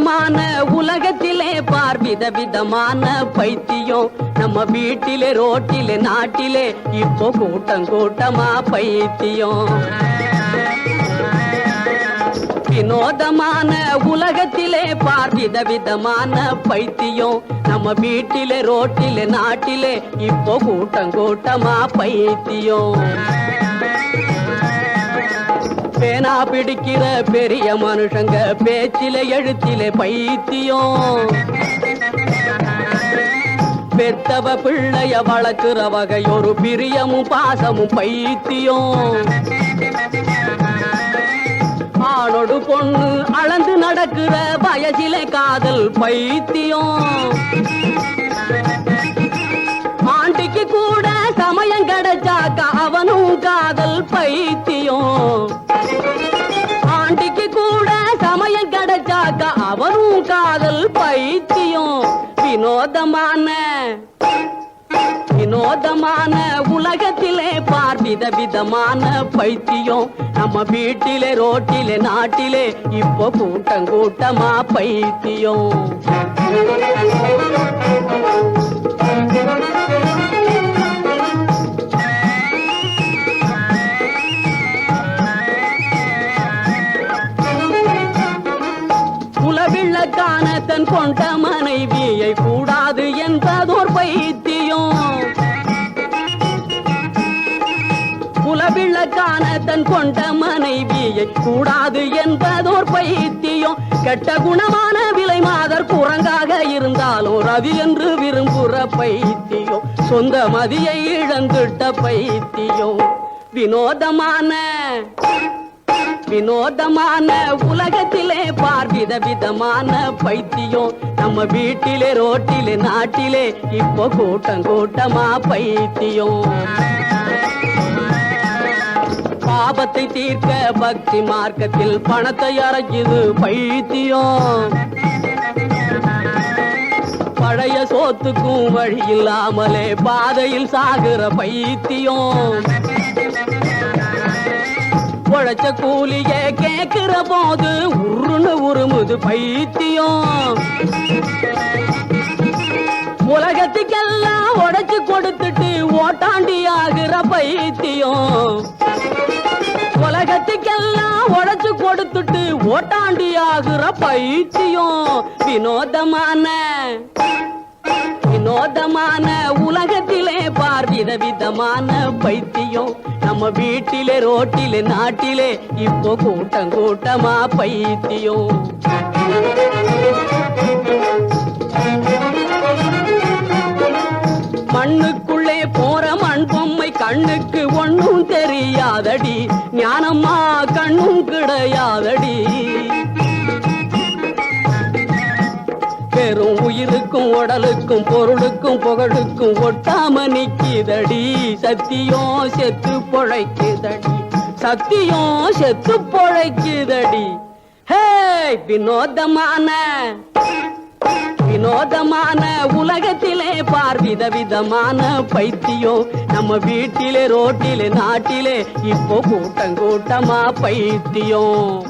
விதமான உலகத்திலே பார் வித விதமான பைத்தியம். நம்ம வீட்டிலே ரோட்டிலே நாட்டிலே இப்போ கூட்டம் கூட்டமா பைத்தியம். வினோதமான உலகத்திலே பார் விதவிதமான பைத்தியம். நம்ம வீட்டிலே ரோட்டிலே நாட்டிலே இப்போ கூட்டம் கூட்டமா பைத்தியம். பேனா பிடிக்கிற பெரிய மனுஷங்க பேச்சிலே எழுத்திலே பைத்தியம். பெத்தவ பிள்ளைய வளர்க்கிற வகை ஒரு பிரியமும் பாசமும் பைத்தியம். ஆளோடு பொண்ணு அளந்து நடக்கிற வயசிலே காதல் பைத்தியம். வினோதமான வினோதமான உலகத்திலே பார் விதவிதமான பைத்தியம். நம்ம வீட்டிலே ரோட்டிலே நாட்டிலே இப்போ கூட்டம் கூட்டமா பைத்தியம். குலவிளக்கான தன் கொண்ட மனைவி தன் கொண்ட மனைவியை கூடாது என்பதோர் பைத்தியம். கெட்ட குணமான விலை மாதர் குரங்காக இருந்தாலும் ரவி என்று விரும்புற பைத்தியம். சொந்த மதியை இழந்துட்ட பைத்தியம். வினோதமான வினோதமான உலகத்திலே பார்வித விதமான பைத்தியம். நம்ம வீட்டிலே ரோட்டிலே நாட்டிலே இப்போ கூட்டம் கூட்டமா பைத்தியம். பாபத்தை தீர்க்க பக்தி மார்க்கத்தில் பணத்தை அரைக்குது பைத்தியம். பழைய சோத்துக்கும் வழி இல்லாமலே பாதையில் சாகுற பைத்தியம். உழைச்ச கூலிய கேட்கிற போது உருன்னு உருமுது பைத்தியம். உலகத்துக்கெல்லாம் உடைச்சு கொடுத்துட்டு ஓட்டாண்டி ஆகிற பைத்தியம். உலகத்துக்கெல்லாம் உடைச்சு கொடுத்துட்டு ஓட்டாண்டி ஆகுற பைத்தியம் வினோதமான வினோதமான உலகத்திலே பார் விதவிதமான பைத்தியம் நம்ம வீட்டிலே ரோட்டிலே நாட்டிலே இப்போ கூட்டம் கூட்டமா பைத்தியம் கண்ணுக்கு ஒண்ணும் தெரியாதடி ஞானம்மா கண்ணும் கிடையாதடி. பெரும் உயிருக்கும் உடலுக்கும் பொருளுக்கும் புகழுக்கும் ஒட்டாம நிக்கிதடி சத்தியம் செத்து பொழைக்குதடி சத்தியம் செத்து பொழைக்குதடி. ஹே வினோதமான வினோதமான உலகத்திலே பார் வித விதமான பைத்தியம் நம்ம வீட்டிலே ரோட்டிலே நாட்டிலே இப்போ கூட்டம் கூட்டமா பைத்தியம்